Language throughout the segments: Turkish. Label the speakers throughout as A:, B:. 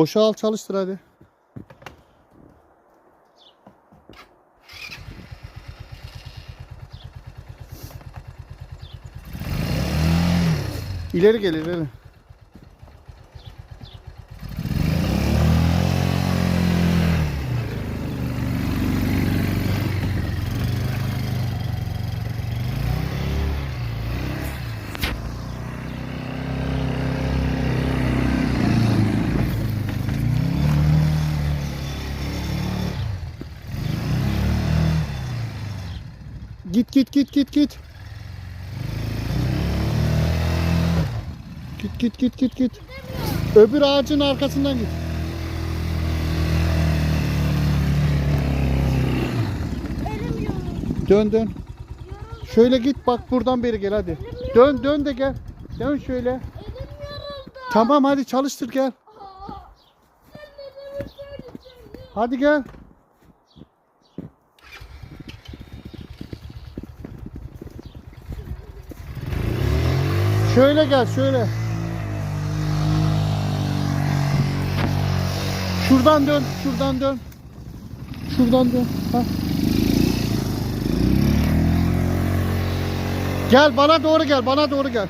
A: Boşa al çalıştır hadi. İleri gel ileri. Git git git git git. Git git git git git. Öbür ağacın arkasından git. Dön dön. Şöyle git bak buradan beri gel hadi. Dön dön de gel. Dön şöyle. Tamam hadi çalıştır gel. Hadi gel. Şöyle gel şöyle. Şuradan dön, şuradan dön. Şuradan dön. Ha. Gel bana doğru gel, bana doğru gel.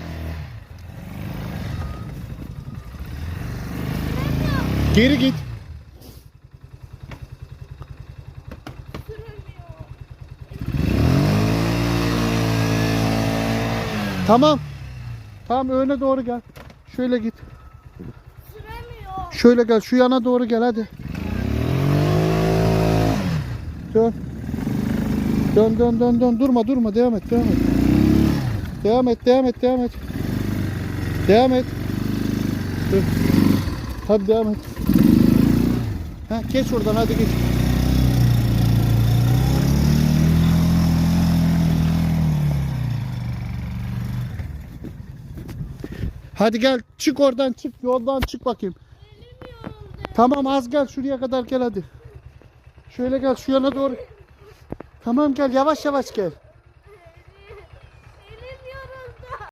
A: Geri git. Tamam. Tamam öne doğru gel. Şöyle git.
B: Süremiyor.
A: Şöyle gel. Şu yana doğru gel hadi. Dön. Dön dön dön dön. Durma durma. Devam et. Devam et. Devam et. Devam et. Devam et. Devam et. Dur. Hadi devam et. Ha, geç oradan hadi geç. Hadi gel çık oradan çık yoldan çık bakayım. Tamam az gel şuraya kadar gel hadi. Şöyle gel şu yana doğru. Tamam gel yavaş yavaş gel.